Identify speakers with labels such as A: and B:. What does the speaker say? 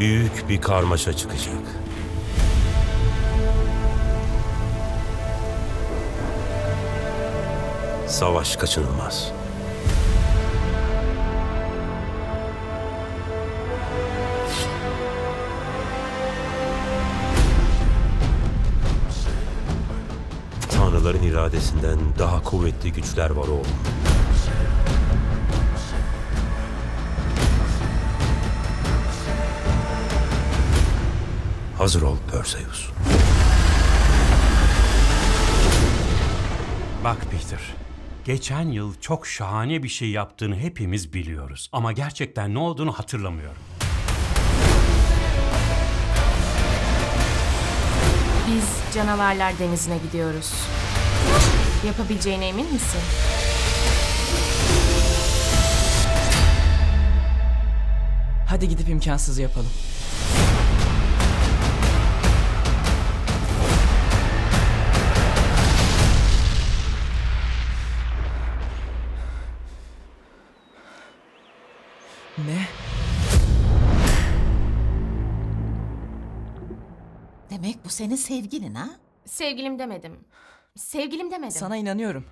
A: büyük bir karmaşa çıkacak. Savaş kaçınılmaz. Tanrıların iradesinden daha kuvvetli güçler var oğlum. Hazır ol Perseus.
B: Bak Peter, geçen yıl çok şahane bir şey yaptığını hepimiz biliyoruz. Ama gerçekten ne olduğunu hatırlamıyorum.
C: Biz canavarlar denizine gidiyoruz. Yapabileceğine emin misin?
D: Hadi gidip imkansızı yapalım. Ne?
E: Demek bu senin sevgilin ha?
C: Sevgilim demedim. Sevgilim demedim.
D: Sana inanıyorum.